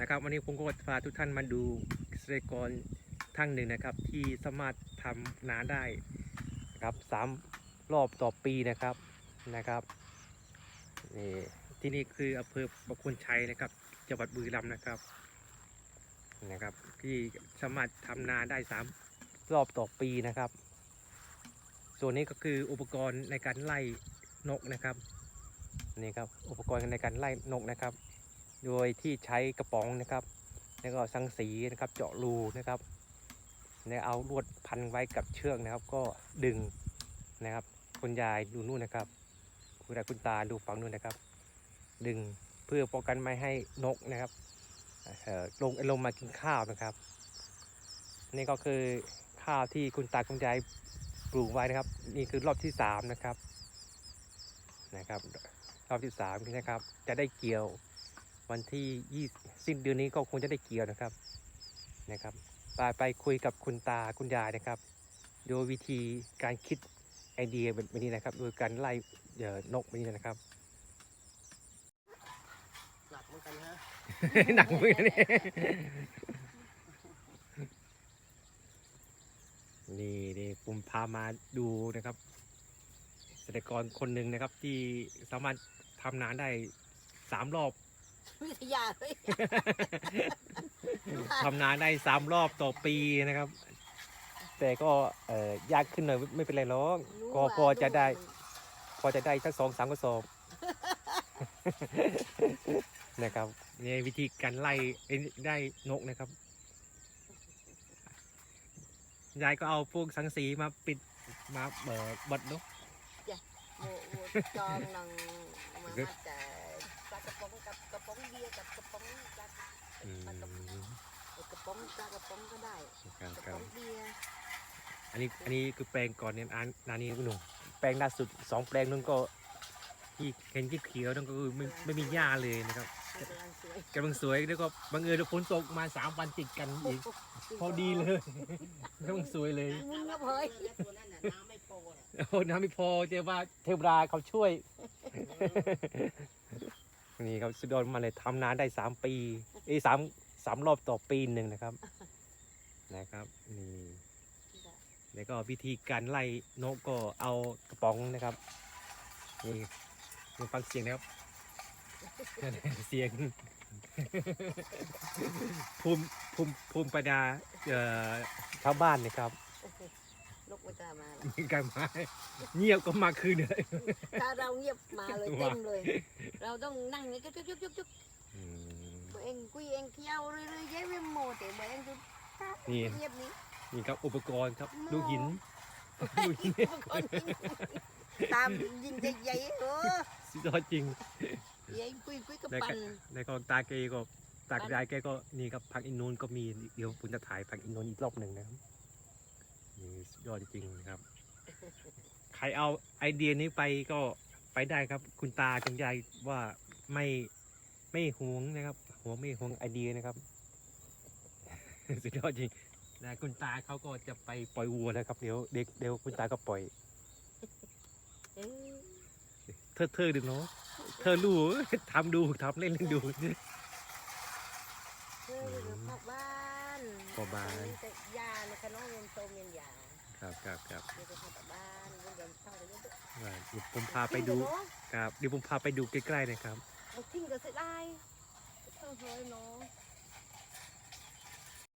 นะครับ วันนี้ผมก็จะพาทุกท่านมาดูเกษตรกรท่านหนึ่งนะครับ ที่สามารถทำนาได้นะครับสามรอบต่อปีนะครับนะครับนี่ที่นี่คืออำเภอประคุณชัยนะครับจังหวัดบุรีรัมย์นะครับนะครับ ที่สามารถทำนาได้สามรอบต่อปีนะครับ ส่วนนี้ก็คืออุปกรณ์ในการไล่นกนะครับนี่ครับอุปกรณ์ในการไล่นกนะครับ โดยที่ใช้กระป๋องนะครับ แล้วก็สังสีนะครับเจาะรูนะครับแล้วเอาลวดพันไว้กับเชือกนะครับ ก็ดึงนะครับคุณยายดูนู่นนะครับคุณยายคุณตาดูฝั่งนู่นนะครับ ดึงเพื่อป้องกันไม่ให้นกนะครับลงลงมากินข้าวนะครับ นี่ก็คือข้าวที่คุณตาคุณยายปลูกไว้นะครับ นี่คือรอบที่สามนะครับนะครับ รอบที่สามนะครับ จะได้เกี่ยว วันที่ยี่สิ้นเดือนนี้ก็คงจะได้เกี่ยวนะครับนะครับไปไปคุยกับคุณตาคุณยายนะครับ โดยวิธีการคิดไอเดียแบบนี้นะครับ โดยการไล่เอ่อนกแบบนี้นะครับหนักเหมือนกันฮะหนักมือนี่นี่นี่ผมพามาดูนะครับเกษตรกรคนหนึ่งนะครับ ที่สามารถทำนาได้สามรอบ วิทยาเลยทำนาได้สามรอบต่อปีนะครับ แต่ก็เอ่อยากขึ้นหน่อยไม่เป็นไรหรอกก็พอจะได้ พอจะได้สักสองสามกระสอบนะครับในวิธีการไล่เอ้ยได้นกนะครับยายก็เอาพวกสังสีมาปิดมาเอ่อบดนกโอ้โหจองนังมามาแต่ปลา กระป๋องกับกระป๋องเบียร์กับกระป๋องปลาอืมกระป๋องกระป๋องปลากระป๋องก็ได้กระป๋องเบียร์อันนี้อันนี้คือแปลงก่อนเนี่ยอันนานี้คุณหนุ่มแปลงล่าสุดสองแปลงนู้นก็ที่เห็นที่เขียวนั่นก็คือไม่ไม่มีหญ้าเลยนะครับกำลังสวยกำลังสวยแล้วก็บังเอิญฝนตกมาสามวันติดกันอีกพอดีเลยกำลังสวยเลยมึงก็เผยตัวนั้นน่ะน้ำไม่พอน่ะโอ้น้ำไม่พอเจ้าว่าเทวดาเขาช่วย นี่ครับสุดยอดมาเลยทำนานได้สามปีอ้สามสามรอบต่อปีหนึ่งนะครับ นะครับนี่แล้วก็วิธีการไล่นกก็เอากระป๋องนะครับนี่มาฟังเสียงนะครับ เสียงภูมิภูมิภูมิปัญญาชาวบ้านนะครับ ม่กล้ามาหรอกมีการมาเงียบก็มาคืนเลย ถ้าเราเงียบมาเลยเต็มเลย เราต้องนั่งนี่จุ๊กจุ๊กจุ๊กจุ๊กจุ๊กตัวเองคุยเองเที่ยวเรื่อยๆเย้เวมโมแต่ตัวเองจุ๊นี่เงียบนี้นี่ครับอุปกรณ์ครับลูกหินลูกหินตามยิงใหญ่ๆเออสุดยอดจริงเย้คุยคุยกับแล้วปัก็นแล้วก็ตาเกก็ตากยายแกก็นี่ครับพักอินนูนก็มีเดี๋ยวผมจะถ่ายพักอินนูนอีกรอบหนึ่งนะครับ นี่สุดยอดจริงๆนะครับ ใครเอาไอเดียนี้ไปก็ไปได้ครับ คุณตาคุณยายว่าไม่ไม่หวงนะครับหัวงไม่หวงไอเดียนะครับ สุดยอดจริงนะคุณตาเขาก็จะไปปล่อยวัวแล้วครับเดี๋ยวเด็กเดี๋ยวคุณตาก็ปล่อยเอ้ยเธอเธอดูเนาะเธอรู้ทำดูทำเล่นเล่นดู เฮ้ยเดี๋ยวเข้าบ้าน เข้าบ้าน แต่ยาในขนมเรียนโตเมียนยาครับครับครับเดี๋ยวจะเข้าบ้านเดี๋ยวเดินเข้าไปเรื่อยว่าเดี๋ยวผมพาๆไปดูทิ้งเถอะเนอะครับเดี๋ยวผมพาไปดูใกล้ๆนะครับ เอาทิ้งก็เสียดายเท่าเฮ้ยเนาะ